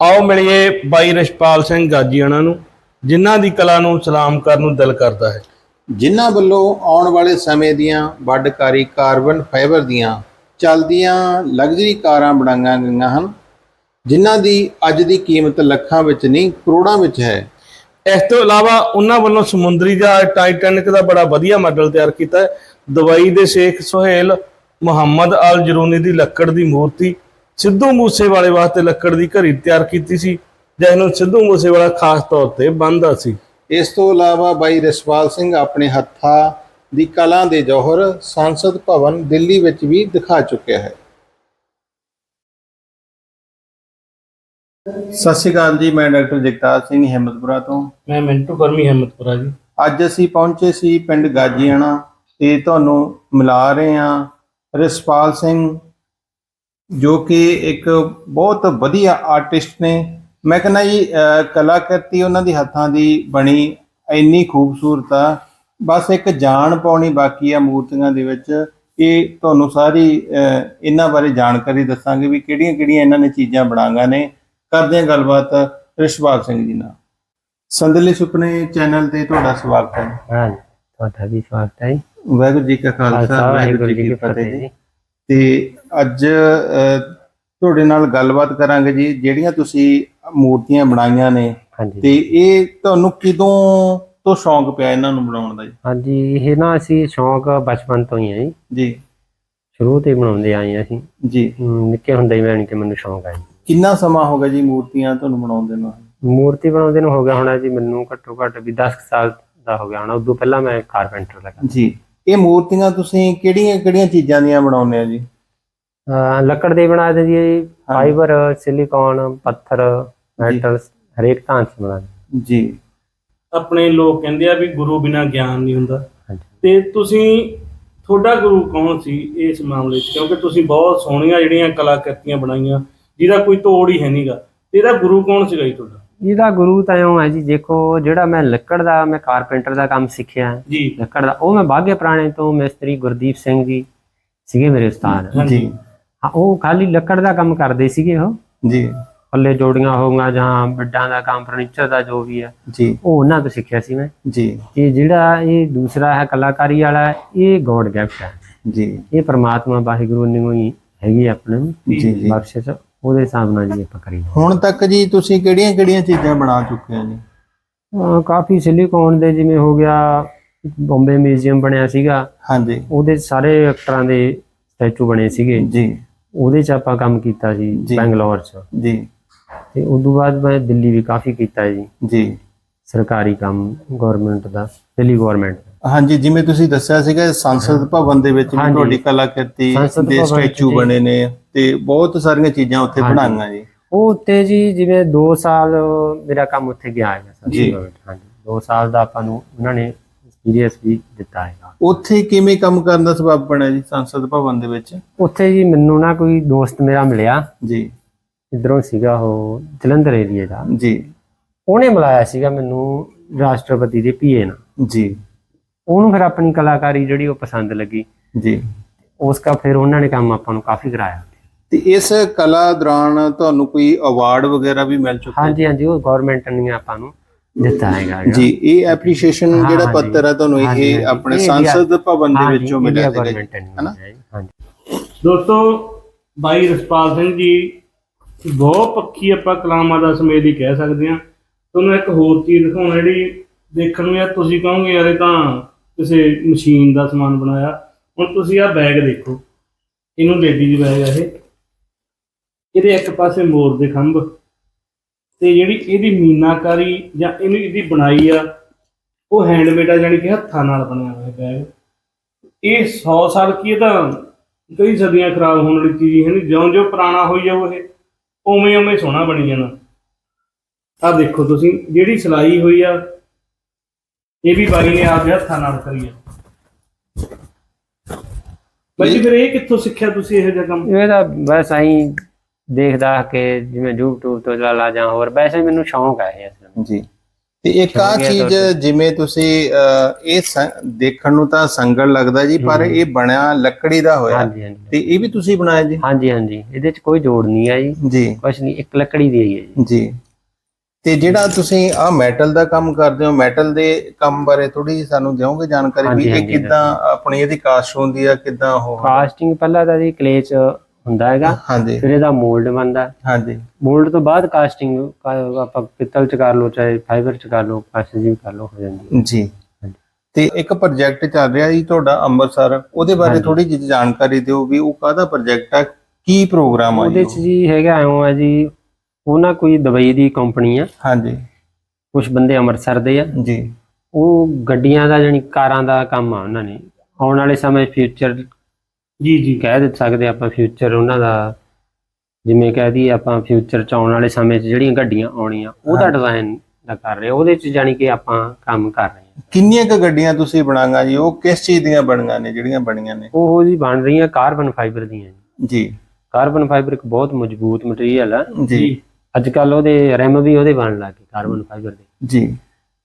ਆਓ ਮਿਲੀਏ ਬਾਈ ਰਿਸ਼ਪਾਲ ਸਿੰਘ ਗਾਜੀਆਣਾ ਨੂੰ ਜਿਨ੍ਹਾਂ ਦੀ ਕਲਾ ਨੂੰ ਸਲਾਮ ਕਰਨ ਨੂੰ ਦਿਲ ਕਰਦਾ ਹੈ। ਜਿਨ੍ਹਾਂ ਵੱਲੋਂ ਆਉਣ ਵਾਲੇ ਸਮੇਂ ਦੀਆਂ ਵੱਡਕਾਰੀ ਕਾਰਬਨ ਫਾਈਬਰ ਦੀਆਂ ਚੱਲਦੀਆਂ ਲਗਜ਼ਰੀ ਕਾਰਾਂ ਬਣਾਈਆਂ ਗਈਆਂ ਹਨ ਜਿਨ੍ਹਾਂ ਦੀ ਅੱਜ ਦੀ ਕੀਮਤ ਲੱਖਾਂ ਵਿੱਚ ਨਹੀਂ ਕਰੋੜਾਂ ਵਿੱਚ ਹੈ। ਇਸ ਤੋਂ ਇਲਾਵਾ ਉਹਨਾਂ ਵੱਲੋਂ ਸਮੁੰਦਰੀ ਜਹਾਜ਼ ਟਾਈਟੈਨਿਕ ਦਾ ਬੜਾ ਵਧੀਆ ਮਾਡਲ ਤਿਆਰ ਕੀਤਾ ਹੈ। ਦੁਬਈ ਦੇ ਸ਼ੇਖ ਸੁਹੇਲ ਮੁਹੰਮਦ ਅਲ ਜਰੂਨੀ ਦੀ ਲੱਕੜ ਦੀ ਮੂਰਤੀ ਸਿੱਧੂ ਮੂਸੇਵਾਲੇ ਵਾਸਤੇ ਲੱਕੜ ਦੀ ਘੜੀ ਤਿਆਰ ਕੀਤੀ ਸੀ ਜਿਸ ਨੂੰ ਸਿੱਧੂ ਮੂਸੇਵਾਲਾ ਖਾਸ ਤੌਰ ਤੇ ਬੰਨਦਾ ਸੀ? ਇਸ ਤੋਂ ਇਲਾਵਾ ਬਾਈ ਰਿਸ਼ਪਾਲ ਸਿੰਘ ਆਪਣੇ ਹੱਥਾਂ ਦੀ ਕਲਾ ਦੇ ਜੌਹਰ ਸੰਸਦ ਭਵਨ ਦਿੱਲੀ ਵਿੱਚ ਵੀ ਦਿਖਾ ਚੁੱਕਿਆ ਹੈ। ਸਤਿ ਸ਼੍ਰੀ ਅਕਾਲ ਜੀ ਮੈਂ ਡਾਕਟਰ ਜਗਤਾਰ ਸਿੰਘ ਹਿੰਮਤਪੁਰਾ ਤੋਂ। ਮੈਂ ਮਿੰਟੂ ਕਰਮੀ ਹਿੰਮਤਪੁਰਾ ਜੀ। ਅੱਜ ਅਸੀਂ ਪਹੁੰਚੇ ਸੀ ਪਿੰਡ ਗਾਜੀਆਣਾ ਤੇ ਤੁਹਾਨੂੰ ਮਿਲਾ ਰਹੇ ਹਾਂ ਰਿਸ਼ਪਾਲ ਸਿੰਘ ਜੋ ਕਿ ਇੱਕ ਬਹੁਤ ਵਧੀਆ ਆਰਟਿਸਟ ਨੇ। ਮੈਂ ਕਹਿੰਦਾ ਜੀ ਕਲਾਕ੍ਰਿਤੀ ਉਹਨਾਂ ਦੀ ਹੱਥਾਂ ਦੀ ਬਣੀ ਇੰਨੀ ਖੂਬਸੂਰਤ ਆ। ਬਸ ਇੱਕ ਜਾਣ ਪਾਉਣੀ ਬਾਕੀ ਆ ਮੂਰਤੀਆਂ ਦੇ ਵਿੱਚ। ਇਹ ਤੁਹਾਨੂੰ ਸਾਰੀ ਇਹਨਾਂ ਬਾਰੇ ਜਾਣਕਾਰੀ ਦੱਸਾਂਗੇ ਵੀ ਕਿਹੜੀਆਂ-ਕਿਹੜੀਆਂ ਇਹਨਾਂ ਨੇ ਚੀਜ਼ਾਂ ਬਣਾਈਆਂ ਨੇ। ਕਰਦੇ ਹਾਂ ਗੱਲਬਾਤ ਰਿਸ਼ਪਾਲ ਸਿੰਘ ਜੀ ਨਾਲ। ਸੰਦਲੀ ਸੁਪਨੇ ਚੈਨਲ ਤੇ ਤੁਹਾਡਾ ਸਵਾਗਤ ਹੈ। ਹਾਂ ਤੁਹਾਡਾ ਵੀ ਸਵਾਗਤ ਹੈ। ਵਾਹਿਗੁਰੂ ਜੀ ਕਾ ਖਾਲਸਾ ਵਾਹਿਗੁਰੂ ਜੀ ਕੀ ਫਤਿਹ ਤੇ ਅੱਜ ਤੁਹਾਡੇ ਨਾਲ ਗੱਲਬਾਤ ਕਰਾਂਗੇ ਜੀ ਜਿਹੜੀਆਂ ਤੁਸੀਂ ਮੂਰਤੀਆਂ ਬਣਾਈਆਂ ਨੇ। ਤੇ ਇਹ ਤੁਹਾਨੂੰ ਕਿਦੋਂ ਤੋਂ ਸ਼ੌਂਕ ਪਿਆ ਇਹਨਾਂ ਨੂੰ ਬਣਾਉਣ ਦਾ ਜੀ? ਹਾਂਜੀ ਇਹ ਨਾ ਅਸੀਂ ਸ਼ੌਂਕ ਬਚਪਨ ਤੋਂ ਹੀ ਹੈ ਜੀ। ਜੀ। ਸ਼ੁਰੂ ਤੋਂ ਹੀ ਬਣਾਉਂਦੇ ਆਏ ਹਾਂ ਅਸੀਂ। ਜੀ। ਨਿੱਕੇ ਹੁੰਦੇ ਹੀ ਮੈਨੂੰ ਕਿ ਮੈਨੂੰ ਸ਼ੌਂਕ ਹੈ। ਕਿੰਨਾ ਸਮਾਂ ਹੋ ਗਿਆ ਜੀ ਮੂਰਤੀਆਂ ਤੁਹਾਨੂੰ ਬਣਾਉਂਦੇ ਨੂੰ ਮੂਰਤੀ ਬਣਾਉਂਦੇ ਨੂੰ ਹੋ ਗਿਆ ਹੋਣਾ ਜੀ ਮੈਨੂੰ ਘੱਟੋ ਘੱਟ ਵੀ 10 ਕੁ ਸਾਲ ਦਾ ਹੋ ਗਿਆ ਹੋਣਾ। ਉਦੋਂ ਪਹਿਲਾਂ ਮੈਂ ਕਾਰਪੈਂਟਰ ਲੱਗਾ। ਜੀ। ਇਹ ਮੂਰਤੀਆਂ ਤੁਸੀਂ ਕਿਹੜੀਆਂ ਕਿਹੜੀਆਂ ਚੀਜ਼ਾਂ ਦੀਆਂ ਬਣਾਉਂਦੇ ਆ ਜੀ? ਅਹ ਲੱਕੜ ਦੇ ਬਣਾ ਦਿੰਦੀ ਹੈ ਜੀ ਫਾਈਬਰ ਸਿਲੀਕਨ ਪੱਥਰ ਮੈਟਲਸ ਹਰੇਕ ਤਾਂ ਚ ਬਣਾ ਦਿੰਦੇ। ਜੀ। ਆਪਣੇ ਲੋਕ ਕਹਿੰਦੇ ਆ ਵੀ ਗੁਰੂ ਬਿਨਾ ਗਿਆਨ ਨਹੀਂ ਹੁੰਦਾ। ਹਾਂਜੀ। ਤੇ ਤੁਸੀਂ ਤੁਹਾਡਾ ਗੁਰੂ ਕੌਣ ਸੀ ਇਸ ਮਾਮਲੇ 'ਚ? ਕਿਉਂਕਿ ਤੁਸੀਂ ਬਹੁਤ ਸੋਹਣੀਆਂ ਜਿਹੜੀਆਂ ਕਲਾਕ੍ਰਿਤੀਆਂ ਬਣਾਈਆਂ ਜਿਹਦਾ ਕੋਈ ਤੋੜ ਹੀ ਹੈ ਨਹੀਂਗਾ। ਤੇ ਇਹਦਾ ਗੁਰੂ ਕੌਣ ਸੀਗਾ ਜੀ ਤੁਹਾਡਾ? ਇਹਦਾ ਗੁਰੂ ਤਾਂ ਇਉਂ ਹੈ ਜੀ ਦੇਖੋ ਜਿਹੜਾ ਮੈਂ ਲੱਕੜ ਦਾ ਮੈਂ ਕਾਰਪੈਂਟਰ ਦਾ ਕੰਮ ਸਿੱਖਿਆ। ਹੈ, ਜੀ। ਲੱਕੜ ਦਾ ਉਹ ਮੈਂ ਬਾਗੇ ਪੁਰਾਣੇ ਤੋਂ ਮਿਸਤਰੀ ਗੁਰਦੀਪ ਸਿੰਘ ਜੀ ਸੀਗੇ ਮੇਰੇ ਉਸਤਾਦ। ਜੀ ਹਾਂ ਉਹ ਖਾਲੀ ਲੱਕੜ ਦਾ ਕੰਮ ਕਰਦੇ ਸੀਗੇ ਉਹ। ਜੀ। ਪੱਲੇ ਜੋੜੀਆਂ ਹੋਊਗਾ ਜਾਂ ਬੱਡਾਂ ਦਾ ਕੰਮ ਫਰਨੀਚਰ ਦਾ ਜੋ ਵੀ ਹੈ। ਜੀ। ਉਹ ਉਹਨਾਂ ਤੋਂ ਸਿੱਖਿਆ ਸੀ ਮੈਂ। ਜੀ। ਤੇ ਜਿਹੜਾ ਇਹ ਦੂਸਰਾ ਹੈ ਕਲਾਕਾਰੀ ਵਾਲਾ ਇਹ ਗੋਡ ਗਿਫਟ ਹੈ। ਜੀ। ਇਹ ਪ੍ਰਮਾਤਮਾ ਵਾਹਿਗੁਰੂ ਨੇ ਹੀ ਹੈਗੀ ਆਪਣੇ ਜੀ ਜੀ। ਬਖਸ਼ਿਸ਼। ਉਹਦੇ ਹਿਸਾਬ ਨਾਲ ਜੀ ਆਪਾਂ ਕਰੀ ਹੁਣ ਤੱਕ ਜੀ ਤੁਸੀਂ ਕਿਹੜੀਆਂ ਕਿਹੜੀਆਂ ਚੀਜ਼ਾਂ ਬਣਾ ਚੁੱਕੇ ਹੋ ਜੀ? ਕਾਫੀ ਸਿਲੀਕੋਨ ਦੇ ਜਿਵੇਂ ਹੋ ਗਿਆ ਬੰਬੇ ਮਿਊਜ਼ੀਅਮ ਬਣਿਆ ਸੀਗਾ। ਹਾਂਜੀ। ਉਹਦੇ ਸਾਰੇ ਐਕਟਰਾਂ ਦੇ ਸਟੈਚੂ ਬਣੇ ਸੀਗੇ। ਜੀ। ਉਹਦੇ 'ਚ ਆਪਾਂ ਕੰਮ ਕੀਤਾ ਸੀ ਜੀ। ਬੈਂਗਲੌਰ 'ਚ ਜੀ ਤੇ ਉਸ ਤੋਂ ਬਾਅਦ ਮੈਂ ਦਿੱਲੀ ਵੀ ਕਾਫੀ ਕੀਤਾ ਹੈ ਜੀ ਜੀ ਸਰਕਾਰੀ ਕੰਮ ਗਵਰਨਮੈਂਟ ਦਾ ਦਿੱਲੀ ਗਵਰਨਮੈਂਟ ਹਾਂਜੀ ਜਿਵੇਂ ਤੁਸੀਂ ਦੱਸਿਆ ਸੀਗਾ ਸੰਸਦ ਭਵਨ ਦੇ ਵਿੱਚ ਵੀ ਹਾਂਜੀ। ਤੁਹਾਡੀ ਕਲਾਕ੍ਰਿਤੀ ਸੰਸਦ ਦੇ ਭਵਨ ਸਟੈਚੂ ਜੀ। ਬਣੇ ਨੇ ਤੇ ਬਹੁਤ ਸਾਰੀਆਂ ਚੀਜ਼ਾਂ ਉੱਥੇ ਹਾਂਜੀ। ਬਣਾਈਆਂ ਜੀ ਉਹ ਉੱਤੇ ਜੀ ਜਿਵੇਂ 2 ਸਾਲ ਮੇਰਾ ਕੰਮ ਉੱਥੇ ਗਿਆ ਹੈ ਸਰ ਜੀ। ਹਾਂਜੀ 2 ਸਾਲ ਦਾ ਆਪਾਂ ਨੂੰ ਉਹਨਾਂ ਨੇ ਐਕਸਪੀਰੀਅੰਸ ਵੀ ਦਿੱਤਾ ਹੈਗਾ ਉੱਥੇ ਕਿਵੇਂ ਕੰਮ ਕਰਨ ਦਾ ਸਬਬ ਬਣਿਆ ਜੀ ਸੰਸਦ ਭਵਨ ਦੇ ਵਿੱਚ? ਉੱਥੇ ਜੀ ਮੈਨੂੰ ਨਾ ਕੋਈ ਦੋਸਤ ਮੇਰਾ ਮਿਲਿਆ। ਜੀ। ਇਧਰੋਂ ਸੀਗਾ ਉਹ ਜਲੰਧਰ ਏਰੀਆ ਦਾ। ਜੀ। ਉਹਨੇ ਮਿਲਾਇਆ ਸੀਗਾ ਮੈਨੂੰ ਰਾਸ਼ਟਰਪਤੀ ਦੇ ਪੀਏ ਨਾਲ। ਜੀ। ਉਹਨੂੰ ਫਿਰ ਆਪਣੀ ਕਲਾਕਾਰੀ ਜਿਹੜੀ ਉਹ ਪਸੰਦ ਲੱਗੀ। ਜੀ। ਉਸ ਦਾ ਫਿਰ ਉਹਨਾਂ ਨੇ ਕੰਮ ਆਪਾਂ ਨੂੰ ਕਾਫੀ ਕਰਾਇਆ। ਤੇ ਇਸ ਕਲਾ ਦੌਰਾਨ ਤੁਹਾਨੂੰ ਕੋਈ ਅਵਾਰਡ ਵਗੈਰਾ ਵੀ ਮਿਲ ਚੁੱਕਾ ਹਾਂਜੀ ਹਾਂਜੀ ਉਹ ਗਵਰਨਮੈਂਟ ਨੇ ਆਪਾਂ ਨੂੰ ਦਿੱਤਾ ਹੈਗਾ ਜੀ ਇਹ ਐਪਰੀਸ਼ੀਏਸ਼ਨ ਹਾਂ, ਜਿਹੜਾ ਹਾਂਜੀ। ਪੱਤਰ ਹੈ ਤੁਹਾਨੂੰ ਹਾਂਜੀ, ਇਹ ਹਾਂਜੀ। ਆਪਣੇ ਇਹ ਸੰਸਦ ਭਵਨ ਦੇ ਹਾਂਜੀ, ਵਿੱਚੋਂ ਮਿਲਿਆ ਸੀਗਾ ਜੀ। ਗਵਰਨਮੈਂਟ ਨੇ ਹਨਾ? ਮਿਲਿਆ ਜੀ, ਹਾਂਜੀ ਦੋਸਤੋ ਬਾਈ ਰਸਪਾਲ ਸਿੰਘ ਜੀ ਬਹੁਤ ਪੱਕੀ ਆਪਾਂ ਕਲਾਮਾਂ ਦਾ ਸਮੇਤ ਹੀ ਕਹਿ ਸਕਦੇ ਹਾਂ ਤੁਹਾਨੂੰ ਇੱਕ ਹੋਰ ਚੀਜ਼ ਦਿਖਾਉਣਾ ਜਿਹੜੀ ਦੇਖਣ ਨੂੰ ਯਾਰ ਤੁਸੀਂ ਕਹੋਗੇ ਯਾਰ ਇਹ ਤਾਂ ਕਿਸੇ ਮਸ਼ੀਨ ਦਾ ਸਮਾਨ ਬਣਾਇਆ ਹੁਣ ਤੁਸੀਂ ਆਹ ਬੈਗ ਦੇਖੋ ਇਹਨੂੰ ਲੇਡੀਜ਼ ਬੈਗ ਆ ਇਹ ਇਹਦੇ ਇੱਕ ਪਾਸੇ ਮੋਰ ਦੇ ਖੰਭ ਤੇ ਜਿਹੜੀ ਇਹਦੀ ਮੀਨਾਕਾਰੀ ਜਾਂ ਇਹਨੂੰ ਇਹਦੀ ਬਣਾਈ ਆ ਉਹ ਹੈਂਡਮੇਡ ਆ ਜਾਣੀ ਕਿ ਹੱਥਾਂ ਨਾਲ ਬਣਿਆ ਹੋਇਆ ਬੈਗ ਇਹ 100 ਸਾਲ ਕੀ ਇਹ ਤਾਂ ਕਈ ਸਦੀਆਂ ਖਰਾਬ ਹੋਣ ਵਾਲੀ ਚੀਜ਼ ਹੈ ਨਹੀਂ ਜਿਉਂ ਜਿਉਂ ਪੁਰਾਣਾ ਹੋਈ ਜਾਊ ਇਹ ਉਵੇਂ ਉਵੇਂ ਸੋਹਣਾ ਬਣੀ ਜਾਣਾ। ਆ ਦੇਖੋ ਤੁਸੀਂ ਜਿਹੜੀ ਸਿਲਾਈ ਹੋਈ ਆ ਇਹ ਵੀ ਬਾਈ ਨੇ ਆਪਦੇ ਹੱਥਾਂ ਨਾਲ ਕਰੀ ਆ। ਬਾਈ ਜੀ ਫਿਰ ਇਹ ਕਿੱਥੋਂ ਸਿੱਖਿਆ ਤੁਸੀਂ ਇਹੋ ਜਿਹਾ ਕੰਮ? ਇਹ ਤਾਂ ਬਸ ਐਂ ਦੇਖਦਾ ਕਿ ਜਿਵੇਂ YouTube ਤੋਂ ਲਾ ਲਾ ਜਾਂ ਹੋਰ ਵੈਸੇ ਮੈਨੂੰ ਸ਼ੌਂਕ ਹੈ ਵਿੱਚ। ਜੀ। ਤੇ ਇੱਕ ਆ ਚੀਜ਼। ਜਿਵੇਂ ਤੁਸੀਂ ਇਹ ਦੇਖਣ ਨੂੰ ਤਾਂ ਸੰਗਲ ਲੱਗਦਾ ਜੀ ਪਰ। ਇਹ ਬਣਿਆ ਲੱਕੜੀ ਦਾ ਹੋਇਆ। ਤੇ ਇਹ ਵੀ ਤੁਸੀਂ ਬਣਾਇਆ ਜੀ? ਹਾਂਜੀ ਹਾਂਜੀ। ਇਹਦੇ ਚ ਕੋਈ ਜੋੜ ਨਹੀਂ ਹੈ ਜੀ। ਜੀ ਕੁਛ ਨਹੀਂ ਇੱਕ ਲੱਕੜੀ ਦੀ ਹੀ ਜੀ। ਜੀ। ਤੇ ਜਿਹੜਾ ਤੁਸੀਂ ਆ ਮੈਟਲ ਦਾ ਕੰਮ ਕਰਦੇ ਹੋ ਮੈਟਲ ਦੇ ਕੰਮ ਬਾਰੇ ਥੋੜੀ ਜਿਹੀ ਸਾਨੂੰ ਦਿਓਗੇ ਜਾਣਕਾਰੀ ਵੀ ਇਹ ਕਿੱਦਾਂ ਆਪਣੀ ਇਹਦੀ ਕਾਸਟ ਹੁੰਦੀ ਆ ਕਿੱਦਾਂ ਉਹ ਕਾਸਟਿੰਗ ਪਹਿਲਾਂ ਤਾਂ ਜੀ ਕਲੇ ਚ ਹੁੰਦਾ ਹੈਗਾ। ਹਾਂਜੀ। ਫਿਰ ਇਹਦਾ ਮੋਲਡ ਬਣਦਾ। ਹਾਂਜੀ। ਮੋਲਡ ਤੋਂ ਬਾਅਦ ਕਾਸਟਿੰਗ ਆਪਾਂ ਪਿੱਤਲ ਚ ਕਰ ਲਓ ਚਾਹੇ ਫਾਈਬਰ ਚ ਕਰ ਲਓ ਕਾਸਟ ਜੀ ਕਰ ਲਓ ਹੋ ਜਾਂਦੀ ਹੈ। ਜੀ। ਤੇ ਇੱਕ ਪ੍ਰੋਜੈਕਟ ਚੱਲ ਰਿਹਾ ਜੀ ਤੁਹਾਡਾ ਅੰਮ੍ਰਿਤਸਰ। ਉਹਦੇ ਬਾਰੇ। ਥੋੜੀ ਜਿਹੀ ਜਾਣਕਾਰੀ ਦਿਓ ਵੀ ਉਹ ਕਾਹਦਾ ਪ੍ਰੋਜੈਕਟ ਆ ਕੀ ਪ੍ਰੋਗਰਾਮ ਆ ਉਹਦੇ ਚ ਜੀ ਹੈਗਾ ਐਂ ਆ ਜੀ ਉਹ ਨਾ ਕੋਈ ਦਵਾਈ ਦੀ ਕੰਪਨੀ ਆ। ਹਾਂਜੀ। ਕੁਝ ਬੰਦੇ ਅੰਮ੍ਰਿਤਸਰ ਦੇ ਆ। ਜੀ। ਉਹ ਗੱਡੀਆਂ ਦਾ ਜਾਨੀ ਕਾਰਾਂ ਦਾ ਕੰਮ ਆ ਉਹਨਾਂ ਨੇ। ਆਉਣ ਵਾਲੇ ਸਮੇਂ ਫਿਊਚਰ ਜੀ ਜੀ। ਕਹਿ ਦੇ ਸਕਦੇ ਆਪਾਂ ਫਿਊਚਰ ਉਹਨਾਂ ਦਾ ਜਿਵੇਂ ਕਹਿ ਦਈਏ ਆਪਾਂ ਫਿਊਚਰ ਚ ਆਉਣ ਵਾਲੇ ਸਮੇਂ 'ਚ ਜਿਹੜੀਆਂ ਗੱਡੀਆਂ ਆਉਣੀਆਂ ਉਹਦਾ। ਡਿਜ਼ਾਈਨ ਦਾ ਕਰ ਰਹੇ। ਉਹਦੇ 'ਚ ਜਾਨੀ ਕਿ ਆਪਾਂ ਕੰਮ ਕਰ ਰਹੇ ਹਾਂ ਕਿੰਨੀਆਂ ਕ ਗੱਡੀਆਂ ਤੁਸੀਂ ਬਣਾਗਾ ਜੀ ਉਹ ਕਿਸ ਚੀਜ਼ ਦੀਆਂ ਬਣੀਆਂ ਨੇ ਜਿਹੜੀਆਂ ਬਣੀਆਂ ਨੇ? ਉਹ ਜੀ ਬਣ ਰਹੀਆਂ ਕਾਰਬਨ ਫਾਈਬਰ ਦੀਆਂ ਜੀ। ਜੀ। ਕਾਰਬਨ ਫਾਈਬਰ ਇੱਕ ਬਹੁਤ ਮਜ਼ਬੂਤ ਮਟੀਰੀਅਲ ਆ। ਜੀ। ਅੱਜ ਕੱਲ ਉਹਦੇ ਰਿਮ ਵੀ ਉਹਦੇ ਬਣਨ ਲੱਗ ਕਾਰਬਨ ਫਾਈਬਰ ਦੇ। ਜੀ।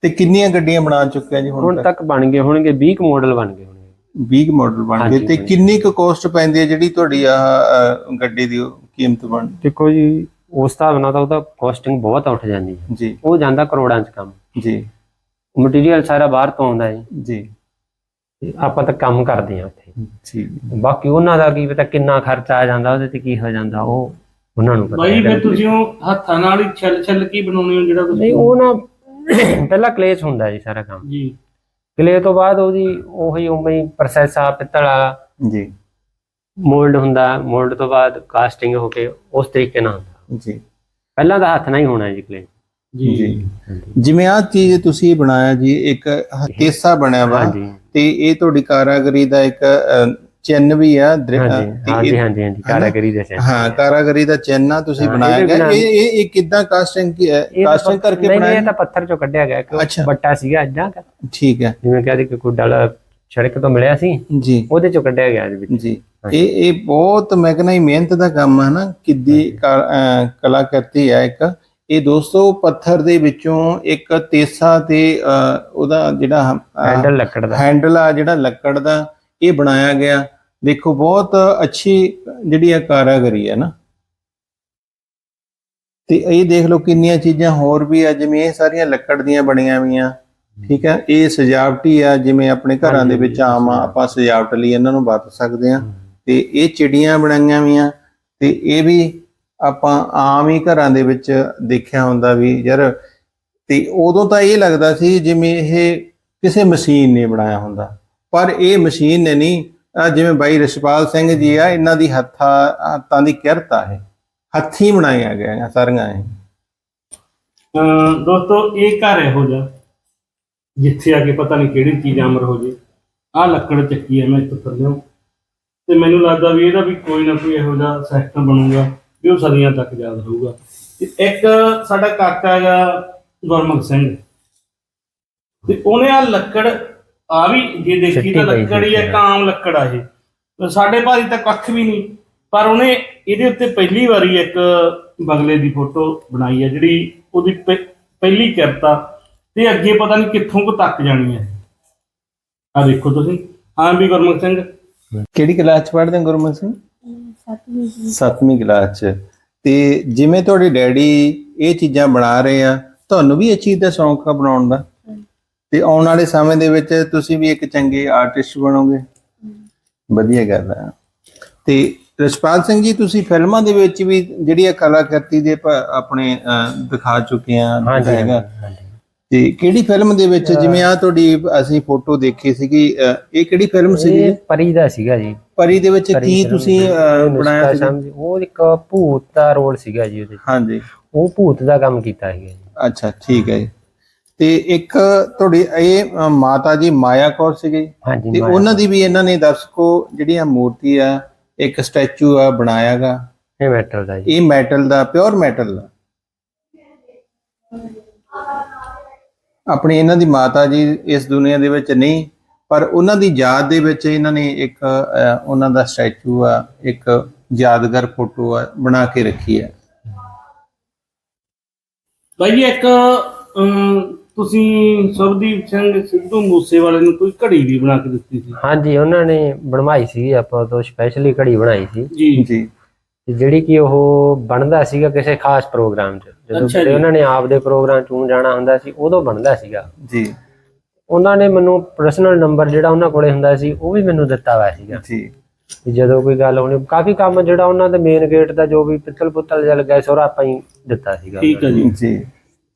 ਤੇ ਕਿੰਨੀਆਂ ਗੱਡੀਆਂ ਬਣਾ ਚੁੱਕੇ ਆ ਜੀ ਹੁਣ ਹੁਣ ਤੱਕ? ਬਣ ਗਏ ਹੋਣਗੇ 20 ਮਾਡਲ ਬਣ ਗਏ 20 ਮਾਡਲ ਬਣ ਗਏ ਹਾਂਜੀ, ਤੇ। ਕਿੰਨੀ ਕੁ ਕੋਸਟ ਪੈਂਦੀ ਹੈ ਜਿਹੜੀ ਤੁਹਾਡੀ ਆ ਗੱਡੀ ਦੀ ਉਹ ਕੀਮਤ ਬਣ ਦੇਖੋ ਜੀ ਉਸ ਹਿਸਾਬ ਨਾਲ ਤਾਂ ਉਹਦਾ ਕਾਸਟਿੰਗ ਬਹੁਤ ਉੱਠ ਜਾਂਦੀ ਹੈ। ਜੀ। ਉਹ ਜਾਂਦਾ ਕਰੋੜਾਂ 'ਚ ਕੰਮ। ਜੀ। ਮਟੀਰੀਅਲ ਸਾਰਾ ਬਾਹਰ ਤੋਂ ਆਉਂਦਾ ਹੈ ਜੀ। ਤੇ ਆਪਾਂ ਤਾਂ ਕੰਮ ਕਰਦੇ ਹਾਂ ਉੱਥੇ। ਜੀ। ਬਾਕੀ ਉਹਨਾਂ ਦਾ ਕੀ ਪਤਾ ਕਿੰਨਾ ਖਰਚਾ ਆ ਜਾਂਦਾ ਉਹਦੇ ਤੇ ਕੀ ਹੋ ਜਾਂਦਾ ਉਹ ਉਹਨਾਂ ਨੂੰ ਪਤਾ ਬਾਈ। ਫਿਰ ਤੁਸੀਂ ਉਹ ਹੱਥਾਂ ਨਾਲ ਹੀ ਛਿੱਲ ਛਿੱਲ ਕੀ ਬਣਾਉਣੇ ਹੋ ਜਿਹੜਾ ਤੁਸੀਂ ਨਹੀਂ ਉਹ ਨਾ ਪਹਿਲਾਂ ਕਲੇਚ ਹੁੰਦਾ ਜੀ ਸਾਰਾ ਕੰਮ। ਜੀ। ਕਲੇ ਤੋਂ ਬਾਅਦ ਉਹਦੀ ਉਹੀ ਉਵੇਂ ਹੀ ਪ੍ਰੋਸੈਸ ਆ ਪਿੱਤਲ ਵਾਲਾ ਜੀ। ਮੋਲਡ ਹੁੰਦਾ ਮੋਲਡ ਤੋਂ ਬਾਅਦ ਕਾਸਟਿੰਗ ਹੋ ਕੇ ਉਸ ਤਰੀਕੇ ਨਾਲ ਹੁੰਦਾ। ਜੀ। ਪਹਿਲਾਂ ਤਾਂ ਹੱਥ ਨਾਲ ਹੀ ਹੋਣਾ ਜੀ ਕਲੇ ਜੀ। ਜੀ। ਜਿਵੇਂ ਆ ਚੀਜ਼ ਤੁਸੀਂ ਬਣਾਇਆ ਜੀ ਇੱਕ ਤੇਸਾ ਬਣਿਆ ਵਾ ਤੇ ਇਹ ਤੁਹਾਡੀ ਕਾਰਾਗਰੀ ਦਾ ਇੱਕ ਚਿੰਨ ਵੀ ਆ ਹਾਂਜੀ ਹਾਂਜੀ ਹਾਂਜੀ ਹਾਂਜੀ ਕਾਰਾਗਰੀ ਦੇ ਸੇ ਹਾਂ ਕਾਰਾਗਰੀ ਦਾ ਚਿੰਨ ਆ ਤੁਸੀਂ ਬਣਾਇਆ ਗਿਆ। ਇਹ ਇਹ ਇਹ ਕਿੱਦਾਂ ਕਾਸਟਿੰਗ ਕੀ ਹੈ? ਕਾਸਟਿੰਗ ਕਰਕੇ ਨਹੀਂ ਨਹੀਂ, ਬਣਾਇਆ ਇਹ ਤਾਂ ਪੱਥਰ ਚੋਂ ਕੱਢਿਆ ਗਿਆ ਕਿ। ਬੱਟਾ ਸੀਗਾ ਇਦਾਂ ਠੀਕ ਹੈ। ਜਿਵੇਂ ਕਹਦੇ ਕਿ ਕੋਈ ਡਾਲਾ ਸੜਕ ਤੋਂ ਮਿਲਿਆ ਸੀ ਜੀ। ਉਹਦੇ ਚੋਂ ਕੱਢਿਆ ਗਿਆ ਇਹਦੇ ਵਿੱਚ। ਜੀ। ਇਹ ਇਹ ਬਹੁਤ ਮੈਂ ਕਹਿੰਦਾ ਮਿਹਨਤ ਦਾ ਕੰਮ ਹੈ ਨਾ ਕਿੱਦੀ ਕਲਾਕ੍ਰਿਤੀ ਹੈ ਇੱਕ। ਇਹ ਦੋਸਤੋ ਪੱਥਰ ਦੇ ਵਿੱਚੋਂ ਇੱਕ ਤੇਸਾ ਤੇ ਉਹਦਾ ਜਿਹੜਾ ਹੈਂਡਲ ਲੱਕੜ ਦਾ। ਹੈਂਡਲ ਆ ਜਿਹੜਾ ਲੱਕੜ ਦਾ ਇਹ ਬਣਾਇਆ ਗਿਆ। ਦੇਖੋ ਬਹੁਤ ਅੱਛੀ ਜਿਹੜੀ ਆ ਕਾਰਾਗਰੀ ਹੈ ਨਾ। ਤੇ ਇਹ ਦੇਖ ਲਓ ਕਿੰਨੀਆਂ ਚੀਜ਼ਾਂ ਹੋਰ ਵੀ ਆ ਜਿਵੇਂ ਇਹ ਸਾਰੀਆਂ ਲੱਕੜ ਦੀਆਂ ਬਣੀਆਂ ਹੋਈਆਂ ਠੀਕ ਹੈ। ਇਹ ਸਜਾਵਟੀ ਆ ਜਿਵੇਂ ਆਪਣੇ ਘਰਾਂ ਦੇ ਵਿੱਚ ਆਮ ਆ ਆਪਾਂ ਸਜਾਵਟ ਲਈ ਇਹਨਾਂ ਨੂੰ ਵਰਤ ਸਕਦੇ ਆ ਤੇ ਇਹ ਚਿੜੀਆਂ ਬਣਾਈਆਂ ਹੋਈਆਂ ਤੇ ਇਹ ਵੀ ਆਪਾਂ ਆਮ ਹੀ ਘਰਾਂ ਦੇ ਵਿੱਚ ਦੇਖਿਆ ਹੁੰਦਾ ਵੀ ਯਾਰ ਤੇ ਉਦੋਂ ਤਾਂ ਇਹ ਲੱਗਦਾ ਸੀ ਜਿਵੇਂ ਇਹ ਕਿਸੇ ਮਸ਼ੀਨ ਨੇ ਬਣਾਇਆ ਹੁੰਦਾ। ਪਰ ਇਹ ਮਸ਼ੀਨ ਨੇ ਨਹੀਂ ਜਿਵੇਂ ਬਾਈ ਰਿਸ਼ਪਾਲ ਸਿੰਘ ਜੀ ਆ, ਇਹਨਾਂ ਦੀ ਹੱਥਾਂ ਹੱਥਾਂ ਦੀ ਕਿਰਤ ਹੈ ਇਹ। ਹੱਥੀਂ ਬਣਾਈਆਂ ਗਈਆਂ ਸਾਰੀਆਂ ਇਹ। ਦੋਸਤੋ, ਇਹ ਘਰ ਇਹੋ ਜਿਹਾ। ਜਿੱਥੇ ਆ ਕੇ ਪਤਾ ਨਹੀਂ ਕਿਹੜੀ ਚੀਜ਼ ਅਮਰ ਹੋ ਜੇ। ਆਹ ਲੱਕੜ ਚੱਕੀ ਐ ਮੈਂ ਇੱਥੋਂ ਥੱਲੇ ਤੇ ਮੈਨੂੰ ਲੱਗਦਾ ਵੀ ਇਹਦਾ ਵੀ ਕੋਈ ਨਾ ਕੋਈ ਇਹੋ ਜਿਹਾ ਸਿਸਟਮ ਬਣੂਗਾ, ਵੀ ਉਹ ਸਦੀਆਂ ਤੱਕ ਯਾਦ ਰਹੂਗਾ। ਤੇ ਇੱਕ ਸਾਡਾ ਕਾਕਾ ਹੈਗਾ ਗੁਰਮੁਖ ਸਿੰਘ। ਤੇ ਉਹਨੇ ਆ ਲੱਕੜ ਆ ਵੀ ਜੇ ਦੇਖੀ ਤਾਂ ਲੱਕੜ ਹੀ ਹੈ। ਕਾਮ ਲੱਕੜ ਆ ਇਹ। ਤੇ ਸਾਡੇ ਭਾਰੀ ਤਾਂ ਕੱਖ ਵੀ ਨਹੀਂ। ਪਰ ਉਹਨੇ ਇਹਦੇ ਉੱਤੇ ਪਹਿਲੀ ਵਾਰੀ ਇੱਕ ਬਗਲੇ ਦੀ ਫੋਟੋ ਬਣਾਈ ਹੈ ਜਿਹੜੀ ਉਹਦੀ ਪਹਿ- ਪਹਿਲੀ ਕਿਰਤਾ। ਤੇ ਅੱਗੇ ਪਤਾ ਨਹੀਂ ਕਿੱਥੋਂ ਕੁ ਤੱਕ ਜਾਣੀ ਹੈ ਆ ਦੇਖੋ ਤੁਸੀਂ। ਹਾਂ ਵੀ ਗੁਰਮੁਖ ਸਿੰਘ। ਕਿਹੜੀ ਕਲਾਸ ਚ ਪੜ੍ਹਦੇ ਹੋ ਗੁਰਮਨ ਸਿੰਘ? ਸਤਵੀਂ ਜੀ। ਸੱਤਵੀਂ ਕਲਾਸ ਚ। ਤੇ ਜਿਵੇਂ ਤੁਹਾਡੇ ਡੈਡੀ ਇਹ ਚੀਜ਼ਾਂ ਬਣਾ ਰਹੇ ਆ ਤੁਹਾਨੂੰ ਵੀ ਇਹ ਚੀਜ਼ ਦਾ ਸ਼ੌਂਕ ਆ ਬਣਾਉਣ ਦਾ? ਤੇ ਆਉਣ ਵਾਲੇ ਸਮੇਂ ਦੇ ਵਿੱਚ ਤੁਸੀਂ ਵੀ ਇੱਕ ਚੰਗੇ ਆਰਟਿਸਟ ਬਣੋਗੇ। ਵਧੀਆ ਗੱਲ ਹੈ। ਤੇ ਰਸ਼ਪਾਲ ਸਿੰਘ ਜੀ ਤੁਸੀਂ ਫਿਲਮਾਂ ਦੇ ਵਿੱਚ ਵੀ ਜਿਹੜੀ ਇਹ ਕਲਾਕ੍ਰਿਤੀ ਦੇ ਆਪਣੇ ਦਿਖਾ ਚੁੱਕੇ ਆ ਹੈਗਾ। ਤੇ ਕਿਹੜੀ ਫਿਲਮ ਦੇ ਵਿੱਚ ਜਿਵੇਂ ਆ ਤੁਹਾਡੀ ਅਸੀਂ ਫੋਟੋ ਦੇਖੀ ਸੀਗੀ ਇਹ ਕਿਹੜੀ ਫਿਲਮ ਸੀਗੀ ਪਰੀ ਦਾ ਸੀਗਾ ਜੀ। ਪਰੀ ਦੇ ਵਿੱਚ ਕੀ ਤੁਸੀਂ ਬਣਾਇਆ ਸੀ ਉਹ ਇੱਕ ਭੂਤ ਦਾ ਰੋਲ ਸੀਗਾ ਜੀ ਉਹਦੇ। ਹਾਂਜੀ। ਉਹ ਭੂਤ ਦਾ ਕੰਮ ਕੀਤਾ ਸੀਗਾ ਜੀ। ਅੱਛਾ ਠੀਕ ਹੈ ਜੀ। ਤੇ ਇੱਕ ਤੁਹਾਡੀ ਇਹ ਮਾਤਾ ਜੀ ਮਾਇਆ ਕੌਰ ਸੀਗੇ। ਹਾਂਜੀ ਤੇ। ਉਹਨਾਂ ਦੀ ਵੀ ਇਹਨਾਂ ਨੇ ਦਰਸ਼ਕੋ ਜਿਹੜੀ ਆ ਮੂਰਤੀ ਆ ਇੱਕ ਸਟੈਚੂ ਆ ਬਣਾਇਆਗਾ ਇਹ ਮੈਟਲ ਦਾ ਜੀ। ਇਹ ਮੈਟਲ ਦਾ ਪਿਓਰ ਮੈਟਲ ਦਾ। ਆਪਣੀ ਇਹਨਾਂ ਦੀ ਮਾਤਾ ਜੀ ਇਸ ਦੁਨੀਆ ਦੇ ਵਿੱਚ ਨਹੀਂ ਪਰ ਉਹਨਾਂ ਦੀ ਯਾਦ ਦੇ ਵਿੱਚ ਇਹਨਾਂ ਨੇ ਇੱਕ ਉਹਨਾਂ ਦਾ ਸਟੈਚੂ ਆ ਇੱਕ ਯਾਦਗਾਰ ਫੋਟੋ ਆ ਬਣਾ ਕੇ ਰੱਖੀ ਹੈ ਬਾਈ ਜੀ ਇੱਕ ਅਮ, ਤੁਸੀਂ ਸੁਖਦੀਪ ਸਿੰਘ ਸਿੱਧੂ ਮੂਸੇਵਾਲੇ ਨੂੰ ਕੋਈ ਘੜੀ ਵੀ ਬਣਾ ਕੇ ਦਿੱਤੀ ਸੀ? ਹਾਂਜੀ ਉਹਨਾਂ ਨੇ ਬਣਵਾਈ ਸੀ ਆਪਾਂ ਤੋਂ ਸਪੈਸ਼ਲੀ ਘੜੀ ਬਣਾਈ ਸੀ। ਜੀ। ਜੀ। ਤੇ ਜਿਹੜੀ ਕਿ ਉਹ ਬਣਦਾ ਸੀਗਾ ਕਿਸੇ ਖਾਸ ਪ੍ਰੋਗਰਾਮ 'ਚ ਜਦੋਂ ਅੱਛਾ ਕਿਤੇ ਜੀ। ਉਹਨਾਂ ਨੇ ਆਪਦੇ ਪ੍ਰੋਗਰਾਮ 'ਚ ਜਾਣਾ ਹੁੰਦਾ ਸੀ ਉਦੋਂ ਬਣਦਾ ਸੀਗਾ। ਜੀ। ਉਹਨਾਂ ਨੇ ਮੈਨੂੰ ਪਰਸਨਲ ਨੰਬਰ ਜਿਹੜਾ ਉਹਨਾਂ ਕੋਲੇ ਹੁੰਦਾ ਸੀ ਉਹ ਵੀ ਮੈਨੂੰ ਦਿੱਤਾ ਹੋਇਆ ਸੀਗਾ। ਜੀ। ਜਦੋਂ ਕੋਈ ਗੱਲ ਹੋਣੀ ਕਾਫੀ ਕੰਮ ਜਿਹੜਾ ਉਹਨਾਂ ਦੇ ਮੇਨ ਗੇਟ ਦਾ ਜੋ ਵੀ ਪਿੱਤਲ ਪੁੱਤਲ ਜਿਹਾ ਲੱਗਾ ਸੀ ਉਹ ਆਪਾਂ ਹੀ ਦਿੱਤਾ ਸੀਗਾ। ਠੀਕ ਹੈ ਜੀ। ਜੀ।